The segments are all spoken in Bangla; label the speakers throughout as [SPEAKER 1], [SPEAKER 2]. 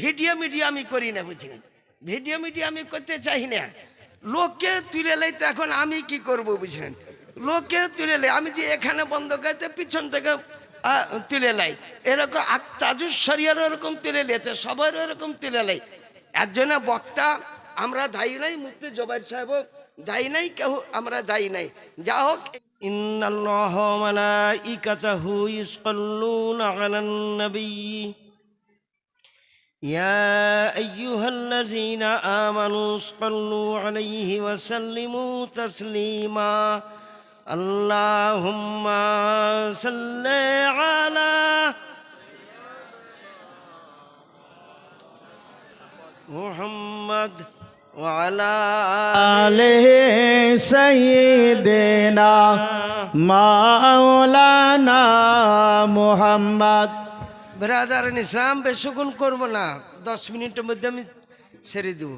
[SPEAKER 1] ভিডিও মিডিয়া আমি করি না বুঝলেন ভিডিও মিডিয়া আমি করতে চাই না। লোককে তুলে লাইতে এখন আমি কি করব বুঝলেন লোককে তুলে লাই, আমি যে এখানে বন্ধ করতে পিছন থেকে তুলে লাই। এরকম তাজুস শরিয়ারও এরকম তুলে লেতে সবার এরকম তুলে লাই। একজনে বক্তা, আমরা দায়ী নাই মুক্তি জবাই সাহেব দায়ী নাই কেউ আমরা দায়ী নাই। যা হোক, ইন্নাল্লাহ মালাইকাতাহু ইউসাল্লুনা আলান নবী يا أيها الذين آمنوا صلوا عليه وسلموا تسليما. اللهم صل على محمد وعلى
[SPEAKER 2] آله سيدنا مولانا محمد.
[SPEAKER 1] ব্রাদার ইসলাম বেশগুন করব না। দশ মিনিটের মধ্যে আমি ছেড়ে দেব।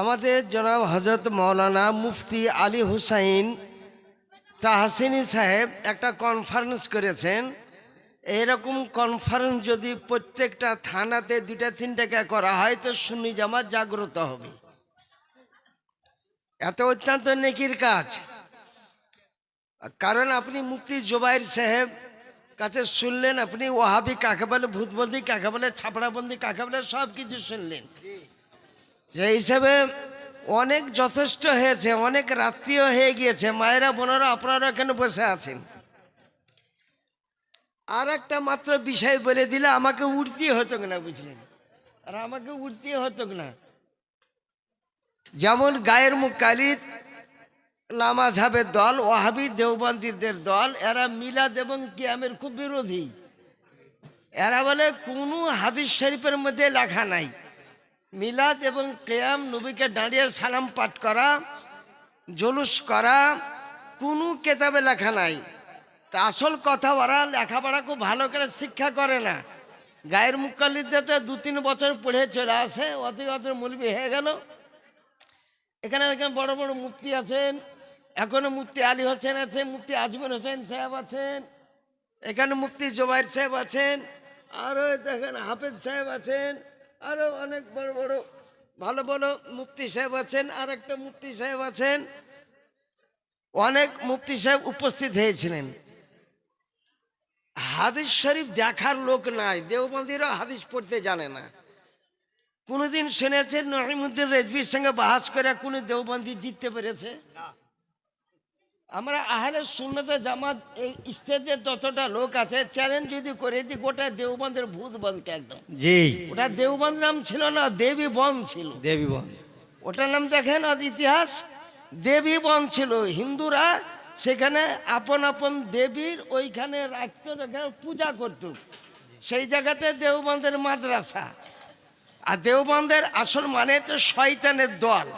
[SPEAKER 1] আমাদের জনাব হজরত মৌলানা মুফতি আলী হুসাইন তাহসিনী সাহেব একটা কনফারেন্স করেছেন। এইরকম কনফারেন্স যদি প্রত্যেকটা থানাতে দুটা তিনটাকে করা হয়, তো সুন্নি জামাত জাগ্রত হবে। এত অত্যন্ত নেকির কাজ। কারণ আপনি মুফতি জোবাইর সাহেব কাছে শুনলেন আপনি? ওহাবি কাকে বলে, ভূতবন্দি কাকে বলে, ছাপড়াবন্দি কাকে বলে, সব কিছু শুনলেন। সেই হিসাবে অনেক যথেষ্ট হয়েছে, অনেক রাত্রিও হয়ে গিয়েছে। মায়েরা, বোনেরা, আপনারা এখানে বসে আছেন। আর একটা মাত্র বিষয় বলে দিলে আমাকে উঠতে হতো না বুঝলেন? আর আমাকে উঠতে হতো না যেমন গায়ের মুখ কালির লামাঝাবের দল, ওয়াহাবি দেওবন্দিদের দল, এরা মিলাদ এবং কিয়ামের খুব বিরোধী। এরা বলে, কোনো হাদিস শরীফের মধ্যে লেখা নাই। মিলাদ এবং কেয়াম, নবীকে দাঁড়িয়ে সালাম পাঠ করা, জলুস করা, কোনো কেতাবে লেখা নাই। তা আসল কথা, ওরা লেখাপড়া খুব ভালো করে শিক্ষা করে না। গায়ের মুখালিতে দু তিন বছর পড়ে চলে আসে অতি অত মুলবি হয়ে গেল। এখানে দেখেন বড় বড় মুফতি আছেন এখনও মুফতি আলী হোসেন আছে মুফতি আজমল হোসেন সাহেব আছেন, এখানে মুফতি জোবাইর সাহেব আছেন আরও দেখেন হাফেজ সাহেব আছেন আরও অনেক বড় বড়, ভালো ভালো মুফতি সাহেব আছেন আর একটা মুফতি সাহেব আছেন। অনেক মুফতি সাহেব উপস্থিত হয়েছিলেন। হাদিস শরীফ দেখার লোক নাই দেওবন্দিরও হাদিস পড়তে জানে না। কোনোদিন শুনেছেন নহিমুদ্দিন রেজবির সঙ্গে বাহাস করে কোনো দেওবন্দি জিততে পেরেছে? আমরা আহলে সুন্নতে জামাত এই স্টেজে যতটা লোক আছে চ্যালেঞ্জ যদি করে দিই গোটা দেওবন্ধের ভূত বনকে একদম।
[SPEAKER 2] জি।
[SPEAKER 1] ওটা দেওবন্দ নাম ছিল না দেবী বন ছিল।
[SPEAKER 2] দেবী বল
[SPEAKER 1] ওটার নাম দেখেন আর ইতিহাস দেবী বন ছিল। হিন্দুরা সেখানে আপন আপন দেবীর ওইখানে রাখত রেখে পূজা করত। সেই জায়গাতে দেওবন্ধের মাদ্রাসা। আর দেওবন্দের আসল মানে তো শয়তানের দল।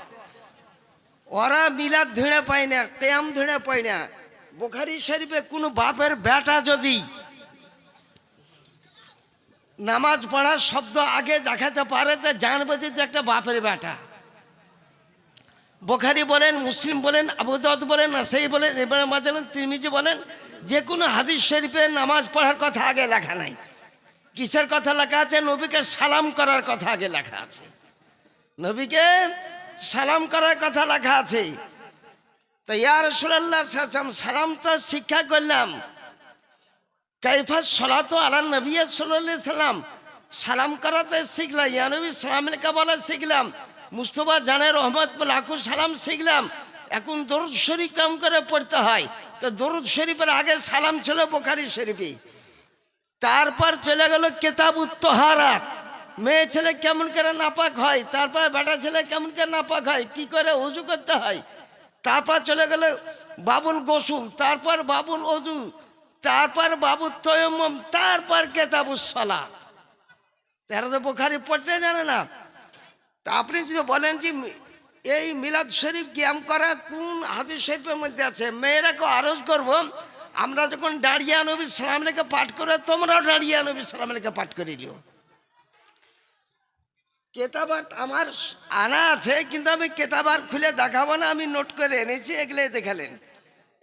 [SPEAKER 1] ওরা মিলাদ ধুঁড়ে পায় না, কেয়াম ধুঁড়ে পায় না। বোখারি শরীফে কোনো বাপের বেটা যদি নামাজ পড়ার শব্দ আগে দেখাতে পারে, তো জানবে যে একটা বাপের বেটা। বোখারি বলেন, মুসলিম বলেন আবুদাউদ বলেন, নাসাই বলেন ইব্রাহিম বলেন, তিরমিজি বলেন, যে কোনো হাদিস শরীফে নামাজ পড়ার কথা আগে লেখা নাই। কিসের কথা লেখা আছে? নবীকে সালাম করার কথা আগে লেখা আছে। নবীকে সালাম করার কথা লেখা আছে। তো ইয়ার রসুল্লাহ সালাম তো শিক্ষা করলাম। কাইফা সলাত আলা নবী সাল্লাহ সাল্লাম সালাম করাতে শিখলাম ইয়ানবী সালাম লেখা বলা শিখলাম। মুস্তফা জানের রহমত লাখু সালাম শিখলাম। এখন দরুদ শরীফ কাম করে পড়তে হয়? তো দরুদ শরীফের আগে সালাম ছিল বোখারি শরীফে। তারপর চলে গেল কেতাব উত্তহারাত মেয়ে ছেলে কেমন করে নাপাক হয়, তারপর বেটা ছেলে কেমন করে নাপাক হয়, কি করে উজু করতে হয়? তারপর চলে গেলে বাবুল গোসুল, তারপর বাবুল অজু তারপর বাবুল তয়ম্মম তারপর কেতাবুস সালাত। তারা তো বোখারি পড়তে জানে না। তা আপনি যদি বলেন যে এই মিলাদ শরীফ ক্যাম করা কোন হাদিস শরীফের মধ্যে আছে? মেয়েরাকে আরজ করব? আমরা যখন দাঁড়িয়ে নবী সালাম লেখে পাঠ করে, তোমরাও দাঁড়িয়ে নবী সালাম লেখে পাঠ করে দিও। কেতাবার আমার আনা আছে, কিন্তু আমি কেতাবার খুলে দেখাবো না, আমি নোট করে এনেছি, এগুলোই দেখালেন।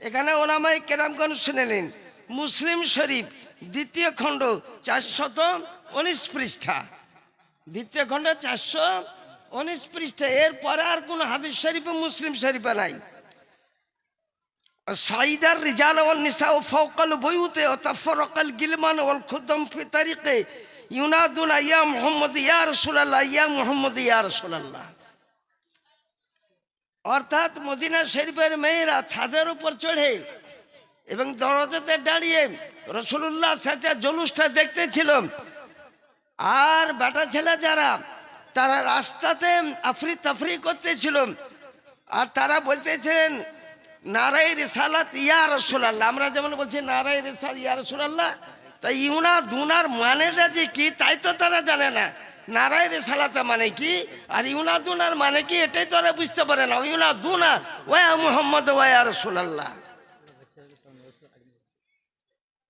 [SPEAKER 1] এখানে ওলামাই কেরামগঞ্জ শুনেলেন, মুসলিম শরীফ, দ্বিতীয় খণ্ড, চারশত উনিশ পৃষ্ঠা। দ্বিতীয় খণ্ড চারশো উনিশ পৃষ্ঠা। এরপরে আর কোনো হাদিস শরীফে মুসলিম শরীফে নাই। সাইদার রিজাল ও নিসা ও ফওকাল বয়ুতে ও তাফরকাল গিলমান ওয়াল খুদম ফি তারিকে ইউনাদুনা ইয়া মুহাম্মদ, ইয়া রাসূলুল্লাহ, ইয়া মুহাম্মদ, ইয়া রাসূলুল্লাহ। অর্থাৎ মদিনা শরীফের মেয়েরা ছাদের উপর চড়ে এবং দরজাতে দাঁড়িয়ে রসুল্লাহ সেটা জলুসটা দেখতেছিল। আর বেটা ছেলে যারা, তারা রাস্তাতে আফরি তাফরি করতেছিল। আর তারা বলতেছিলেন নারাই রেসালাত ইয়া রসুলাল্লাহ। আমরা যেমন বলছি নারাই রেসাল ইয়া রসুলাল্লাহ। তাই ইউনা দুনার মানেটা যে কি, তাই তো তারা জানে না। নারাই রেসালাতা মানে কি, আর ইউনা দুনার মানে কি, এটাই তো তারা বুঝতে পারে না। ইউনা দুনা, ওয়া মুহাম্মদ, ওয়া রসুলাল্লাহ।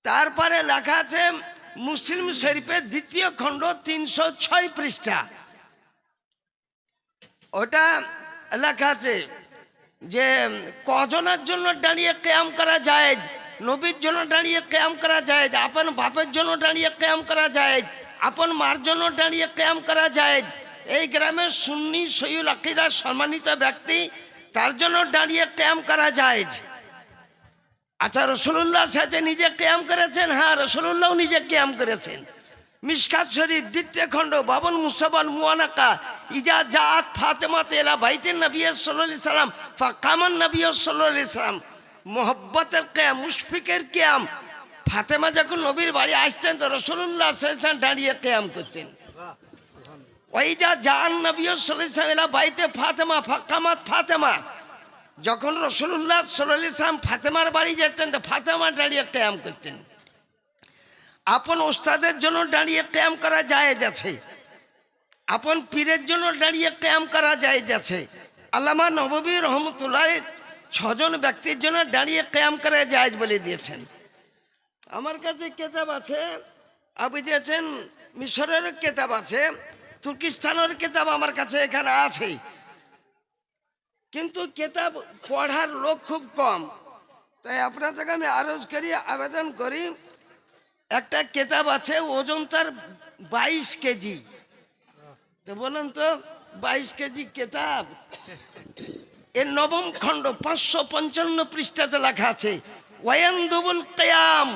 [SPEAKER 1] তারপরে লেখা আছে, মুসলিম শরীফের দ্বিতীয় খণ্ড তিনশো ছয় পৃষ্ঠা। ওটা লেখা আছে যে, কজনের জন্য দাঁড়িয়ে ক্যাম করা যায়? নবীর জন্য দাঁড়িয়ে ক্যাম করা যায়, আপন বাপের জন্য দাঁড়িয়ে ক্যাম করা যায়, আপন মার জন্য দাঁড়িয়ে ক্যাম করা যায়। এই গ্রামের সুন্নি সৈয়ুল আকিদার সম্মানিত ব্যক্তি, তার জন্য দাঁড়িয়ে ক্যাম করা যায়। আচ্ছা রসুল্লাহ সাথে নিজে ক্যাম করেছেন? হ্যাঁ রসুল্লাহ নিজে ক্যাম করেছেন। মিসকাত শরীফ, দ্বিতীয় খণ্ড বাবন মুসাবাল মুয়ানাকা ইজা জাত ফাতেমা তেলা বাইতেন নবী সাল্লাম, ফাকামান নবী সাল্লাহ সাল্লাম। মোহব্বতের ক্যাম, মুশফিকের ক্যাম। ফাতেমা যখন নবীর বাড়ি আসতেন তো রসুল্লাহ সাল্লাম দাঁড়িয়ে ক্যাম করতেন। ওই যা জান নবী সাল্লাম বাইতে ফাতেমা, ফাকামাত ফাতেমা। যখন রসুল্লাহ সাল্লাম ফাতেমার বাড়ি যেতেন, তো ফাতেমা দাঁড়িয়ে ক্যাম করতেন। আপন ওস্তাদের জন্য দাঁড়িয়ে ক্যাম করা যায় যাচ্ছে আপন পীরের জন্য দাঁড়িয়ে ক্যাম করা যায় যাচ্ছে আল্লামা নববী রহমতুল্লাহ ছজন ব্যক্তির জন্য দাঁড়িয়ে ক্যাম করা যায় বলে দিয়েছেন। আমার কাছে কেতাব আছে, আপনি দিয়েছেন মিশরের কেতাব আছে, তুর্কিস্তানের কেতাব আমার কাছে এখানে আছে। কিন্তু কেতাব পড়ার লোক খুব কম। তাই আপনার থেকে আমি আরজ করি, আবেদন করি, একটা কেতাব আছে, ওজন তার বাইশ কেজি। তো বলেন তো, বাইশ কেজি কেতাব? এর নবম খণ্ড পাঁচশো পঞ্চান্ন পৃষ্ঠাতে লেখা আছে ওয়ান্দুবুল কেয়াম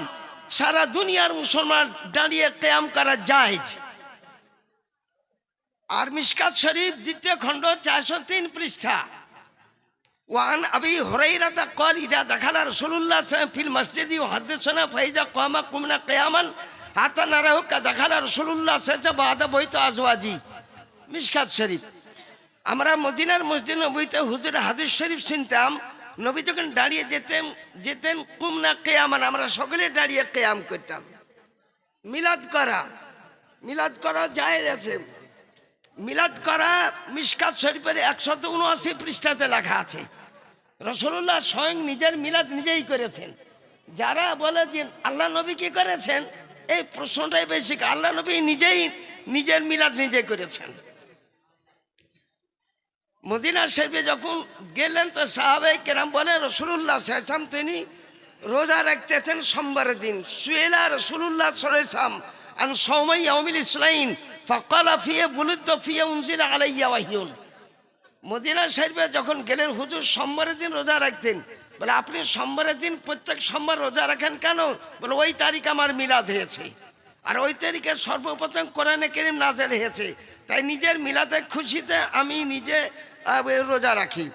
[SPEAKER 1] সারা দুনিয়ার মুসলমান দাঁড়িয়ে কেয়াম করা যায় আর মিসকাত শরীফ দ্বিতীয় খণ্ড চারশো তিন পৃষ্ঠা, ওয়ান আবি হরাইরাতা কল ইদা দেখালা রসুল্লাহ ফিল মসজিদি ও হাদ্দেসনা ফাইজা কমা কুমনা কেয়ামান, হাতা নারা হোক দেখালা রসুল্লাহ সে বাদা বইতো আজওয়াজি। মিসকাত শরীফ আমরা মদিনার মসজিদ নবীতে হুজুর হাদিস শরীফ শুনতাম। নবী যখন দাঁড়িয়ে যেতেন যেতেন কুমনা কেয়ামান, আমরা সকলে দাঁড়িয়ে কেয়াম করতাম। মিলাদ করা মিলাদ করা যায় আছে। মিলাদ করা মিসকাত শরীফের একশত উনআশি পৃষ্ঠাতে লেখা আছে। রসুল্লাহ স্বয়ং নিজের মিলাদ নিজেই করেছেন। যারা বলে যে আল্লাহ নবী কি করেছেন, এই প্রশ্নটাই বেশি। আল্লাহ নবী নিজেই নিজের মিলাদ নিজে করেছেন। মদিনা শরীফে যখন গেলেন, তো সাহাবাই কেরাম বলে রসুল্লাহ শেষাম তিনি রোজা রাখতেছেন সোমবারের দিন। সুয়েলা রসুল্লাহ সরেসাম আন সৌমাই আমিল ইসলাইন ফকালা ফিয়ে বুলিত ফিয়ে উনজিল আলাইয়া ওয়াহিউন মদিনা শরীফে যখন গেলেন, হুজুর সোমবারের দিন রোজা রাখতেন। বলে, আপনি সোমবারের দিন প্রত্যেক সোমবার রোজা রাখেন কেন? বলে, ওই তারিখ আমার মিলাদ হয়েছে। আর ওই তারিখে সর্বপ্রথম কোরআনে কেরিম নাজেল হয়েছে। তাই নিজের মিলাদের খুশিতে আমি নিজে রোজা রাখি।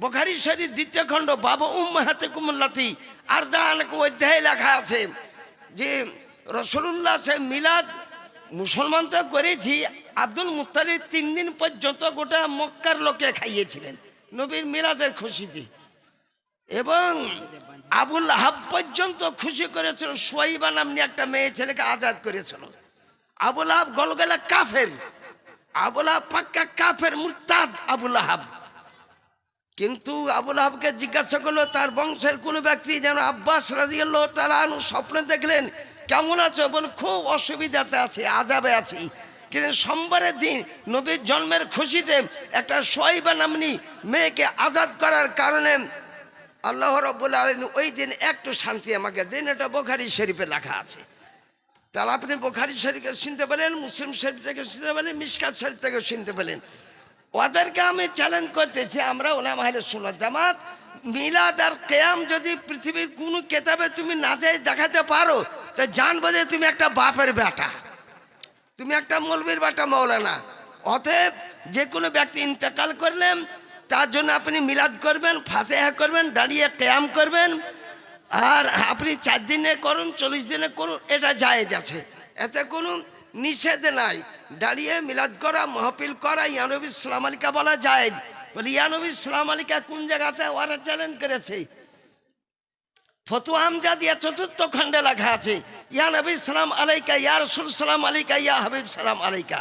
[SPEAKER 1] বোখারি শরীফ দ্বিতীয় খণ্ড, বাবা উম্মাহাতে কুমুল্লাতি আর দান অধ্যায় লেখা আছে যে রসুল্লাহ সে মিলাদ মুসলমান তো করেছি, আব্দুল মুতালিব তিন দিন পর্যন্ত গোটা মক্কার লোকে খাইয়েছিলেন। নবীর মিলাদের খুশিতে। এবং আবুল হাব পর্যন্ত খুশি করেছিল সোয়াইবা নামনি একটা মেয়ে ছেলেকে আজাদ করেছিল। আবুল আহাব গলগলা কাফের। আবুল আহাব পাক্কা কাফের, মুরতাদ আবুল আহাব। কিন্তু আবুল আহাবকে জিজ্ঞাসা করল, তার বংশের কোনো ব্যক্তি যেন আব্বাস রাজিয়াল্লাহ তালানু স্বপ্নে দেখলেন? কেমন আছো? বল খুব অসুবিধাতে আছে, আজাবে আছি। কিন্তু সোমবারের দিন নবীর জন্মের খুশিতে একটা সোয়াইবা নামনি মেয়েকে আজাদ করার কারণে আল্লাহ রব্বুল আলম ওই দিন একটু শান্তি আমাকে দিন। এটা বোখারি শরীফে লেখা আছে। তাহলে আপনি বোখারি শরীফকে শুনতে পেলেন, মুসলিম শরীফ থেকে শুনতে পেলেন মিসকাত শরীফ থেকে শুনতে পেলেন। ওদেরকে আমি চ্যালেঞ্জ করতেছি, আমরা ওলামা আহলে সুন্নাত জামাত, মিলাদ আর কেয়াম যদি পৃথিবীর কোনো কেতাবে তুমি না যাই দেখাতে পারো, তো জানব যে তুমি একটা বাপের বেটা। তুমি একটা মৌলবীর বেটা, মৌলানা। অতএব যে কোনো ব্যক্তি ইন্তেকাল করলেন তার জন্য আপনি মিলাদ করবেন, ফাতেহা করবেন, দাঁড়িয়ে কেয়াম করবেন। আর আপনি চার দিনে করুন, চল্লিশ দিনে করুন, এটা জায়েজ আছে। এতে কোনো নিষেধ নাই। দাঁড়িয়ে মিলাদ করা, মহফিল করা ইয়ানবী ইসলাম আলিকা বলা জায়েজ। বলে ইয়ানবী ইসলাম আলিকা কোন জায়গাতে ওরা চ্যালেঞ্জ করেছে? ফতুয়া আমজাদ ইয়া চতুর্থ খণ্ডে লেখা আছে, ইয়া নবী সালাম আলাইকা, ইয়া রসুল সালাম ইয়া হাবিব সালাম আলাইকা।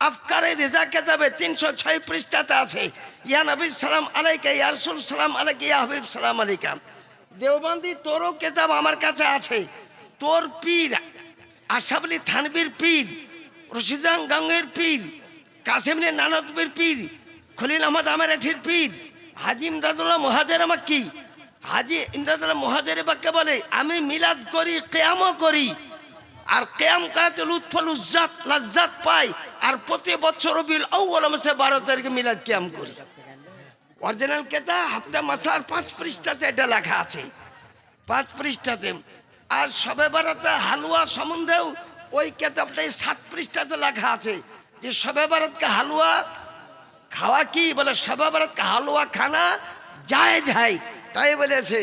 [SPEAKER 1] আফকারে রেজা কেতাবে তিনশো ছয় পৃষ্ঠাতে আছে। ইয়া নবী সালাম আলাইকা, ইয়া রসুল সালাম আলাইকা, ইয়া হাবিব সালাম আলাইকা। দেওবন্দি, তোরও কেতাব আমার কাছে আছে। তোর পীর আশাবলি থানবীর পীর রশিদান গাঙ্গের পীর কাসেমনে নানতবীর পীর, খলিল আহমদ আমেরাঠির পীর হাজিম দাদুল্লাহ মহাজের মাক্কি। হাজি ইন্দাদুল্লাহ মহাজের বাক্যে বলে, আমি মিলাদ করি কেয়ামও করি। আর কেয়াম করাতে লুৎফল উজ্জাত লাজ্জাত পাই আর প্রতি বছর রবিউল আউ্বাল মাসে বারো তারিখে মিলাদ কেয়াম করি। অরিজিনাল কেতা হাফতা মাসার পাঁচ পৃষ্ঠাতে এটা লেখা আছে। পাঁচ পৃষ্ঠাতে। আর সবে বারাতে হালুয়া সম্বন্ধেও ওই কেতাবটাই সাত পৃষ্ঠাতে লেখা আছে। যে সবে বারাতকে হালুয়া খাওয়া কি? বলে সবে বারাতকে হালুয়া খানা যায় যায়। তাই বলেছে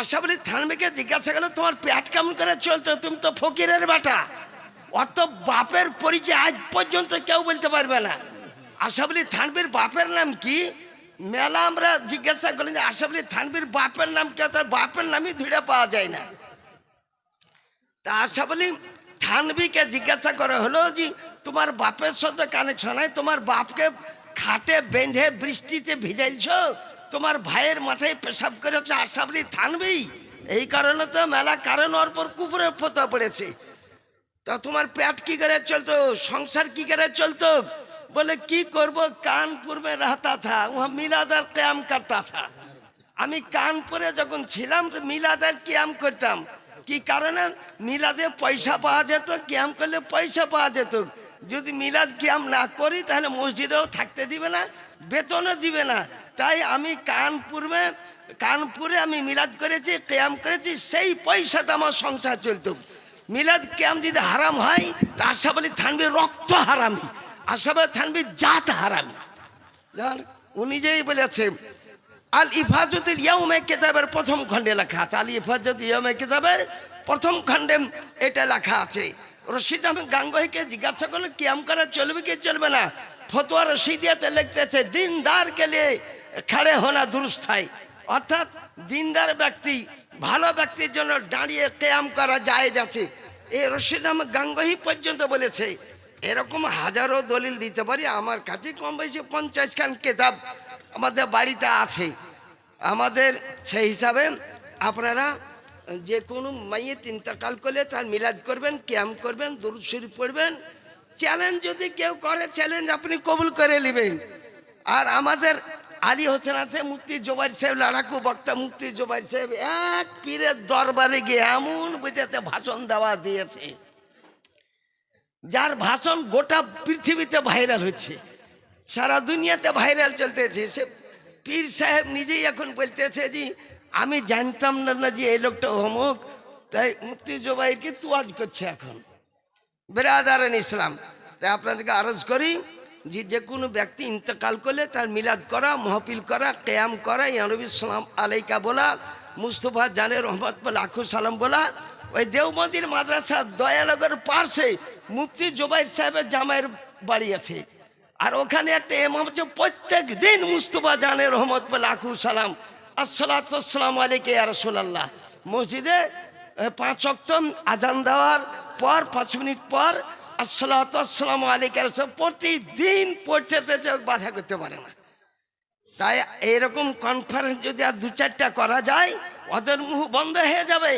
[SPEAKER 1] আশা বলি থানবিকে জিজ্ঞাসা করল, তোমার পেট কেমন করে চলতো? তুমি তো ফকিরের বেটা। অত বাপের পরিচয় আজ পর্যন্ত কেউ বলতে পারবে না। আশাবলি থানবির বাপের নাম কি? মেলা আমরা জিজ্ঞাসা করলেন যে আশাবলি থানবির বাপের নাম কেউ তার বাপের নামই ধীরে পাওয়া যায় না। তা আশাবলি থানবিকে জিজ্ঞাসা করা হলো যে, তোমার বাপের সাথে কানেকশন নাই? তোমার বাপকে খাটে বেঁধে বৃষ্টিতে ভিজাইছ? তোমার ভাইয়ের মাথায় পেশাব করে হচ্ছে আশাবলি থানবেই। এই কারণে তো মেলা কারণ ওর পর কুপুরের ফোতা পড়েছে। তা তোমার পেট কি করে চলতো, সংসার কি করে চলতো? বলে, কি করব? কানপুর মে থা, উহা মিলাদার ক্যাম করতা থা। আমি কানপুরে যখন ছিলাম, তো মিলাদার ক্যাম করতাম। কি কারণে? মিলাদে পয়সা পাওয়া যেত, ক্যাম করলে পয়সা পাওয়া যেত। যদি মিলাদ ক্যাম না করি, তাহলে মসজিদেও থাকতে দিবে না, বেতনও দিবে না। তাই আমি কানপুরে কানপুরে আমি মিলাদ করেছি ক্যাম করেছি, সেই পয়সাতে আমার সংসার চলতো। মিলাদ ক্যাম যদি হারাম হয়, তা আশা বলি থানবি রক্ত হারামি, আশা বলি থানবি জাত হারামি। উনি যেই বলেছে, আল ইফাজতের ইয়মে কেতাবের প্রথম খণ্ডে লেখা আছে, আল ইফাজত ইয়মে কেতাবের প্রথম খণ্ডে এটা লেখা আছে। রশিদ আহমেদ গাঙ্গহিকে জিজ্ঞাসা করলে কিয়াম করা চলবে কি চলবে না? ফতোয়া রশিদিয়াতে লিখতেছে দিনদার কে লিয়ে খাড়ে হোনা দুরুস্থায় অর্থাৎ দিনদার ব্যক্তি, ভালো ব্যক্তির জন্য দাঁড়িয়ে কেয়াম করা যায় যাচ্ছে। এই রশিদ আহমেদ গাঙ্গহি পর্যন্ত বলেছে, এরকম হাজারো দলিল দিতে পারি, আমার কাছে কম বেশি পঞ্চাশ খান কেতাব আমাদের বাড়িতে আছে। আমাদের সেই হিসাবে আপনারা যে কোনো মাইয়ে ইন্তেকাল করলে তার মিলাদ করবেন ক্যাম্প করবেন, দুরুদ পড়বেন। চ্যালেঞ্জ যদি কেউ করে, চ্যালেঞ্জ আপনি কবুল করে নেবেন। আর আমাদের আলী হোসেন আছে মুক্তি জোবাইর সাহেব, লড়াকু বক্তা মুক্তি জোবাইর সাহেব, এক পীরের দরবারে গিয়ে এমন বুঝাতে ভাষণ দেওয়া দিয়েছে, যার ভাষণ গোটা পৃথিবীতে ভাইরাল হচ্ছে সারা দুনিয়াতে ভাইরাল চলতেছে। সে পীর সাহেব নিজেই এখন বলতেছে যে, আমি জানতাম না না যে এই লোকটা অমুক, তাই মুক্তি জোবাইরকে তুয়াজ করছে এখন। বেরাদারান ইসলাম, তাই আপনাদেরকে আরজ করি যে যে কোনো ব্যক্তি ইন্তকাল করলে তার মিলাদ করা, মহফিল করা, কেয়াম করা ইয়ানবী সালাম আলাইকা বলা, মুস্তফা জানের রহমত বলা আখু সালাম বলা, ওই দেওবন্দির মাদ্রাসা দয়ানগর পার্শ্বে মুফতি জোবাইর সাহেবের জামাইয়ের বাড়ি আছে। আর ওখানে একটা এমাম হচ্ছে প্রত্যেক দিন মুস্তফা জানের রহমত বলে আখু সালাম আসসালাতাম আলাইকে রসোল্লাহ মসজিদে পাঁচ অক্ট আজান দেওয়ার পর, পাঁচ মিনিট পর আসসালাতাম আলাইকে রসুল, প্রতিদিন পড়ছে বাধা করতে পারে না। তাই এরকম কনফারেন্স যদি আর দু চারটা করা যায়, ওদের মুখ বন্ধ হয়ে যাবে।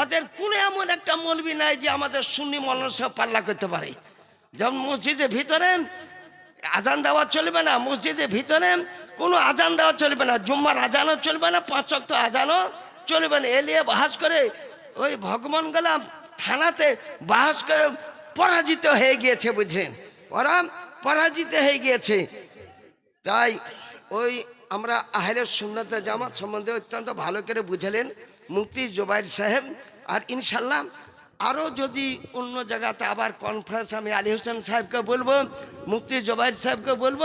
[SPEAKER 1] ওদের কোনো এমন একটা মলবি নাই যে আমাদের সুন্নি মনস পাল্লা করতে পারে। যেমন মসজিদের ভিতরে আজান দেওয়া চলবে না, মসজিদের ভিতরে কোনো আজান দেওয়া চলবে না, জুম্মার আজানও চলবে না, পাঁচ অক্ট আজানও চলবে না। এলিয়ে বাহাস করে ওই ভগবান গেলাম, থানাতে বাহাস করে পরাজিত হয়ে গিয়েছে, বুঝলেন? ওরা পরাজিত হয়ে গিয়েছে। তাই ওই আমরা আহলের সুন্নতে জামাত সম্বন্ধে অত্যন্ত ভালো করে বুঝালেন মুফতি জোবাইর সাহেব। আর ইনশাল্লাহ আরও যদি অন্য জায়গাতে আবার কনফারেন্স আমি আলী হোসেন সাহেবকে বলব, মুফতি জোবাইর সাহেবকে বলব,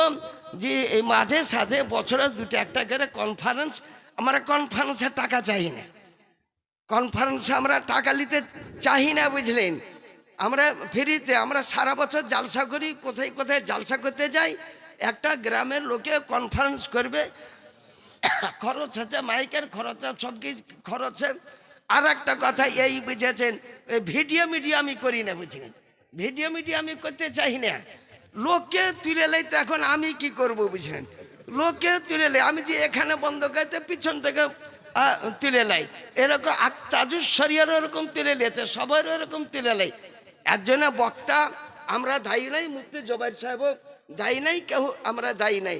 [SPEAKER 1] যে এই মাঝে সাঝে বছরে দুটো একটা করে কনফারেন্স আমরা কনফারেন্সে টাকা চাই না। কনফারেন্সে আমরা টাকা নিতে চাই না, বুঝলেন? আমরা ফ্রিতে আমরা সারা বছর জালসা করি, কোথায় কোথায় জালসা করতে যাই, একটা গ্রামের লোকে কনফারেন্স করবে, খরচ হচ্ছে মাইকের খরচ, সব কিছু খরচ আর একটা কথা, এই বুঝেছেন ভিডিও মিডিয়া আমি করি না, বুঝলেন? ভিডিও মিডিয়া আমি করতে চাই না। লোককে তুলে লাই তো এখন আমি কি করব, বুঝলেন? লোককে তুলে লাই, আমি যে এখানে বন্ধ করতে পিছন থেকে তুলে লাই। এরকম তাজুর শরিয়ারও এরকম তুলে লেছে, সবার এরকম তুলে লাই। একজনে বক্তা আমরা দায়ী নাই মুক্তি জবাই সাহেব দায়ী নাই কেউ আমরা দায়ী নাই।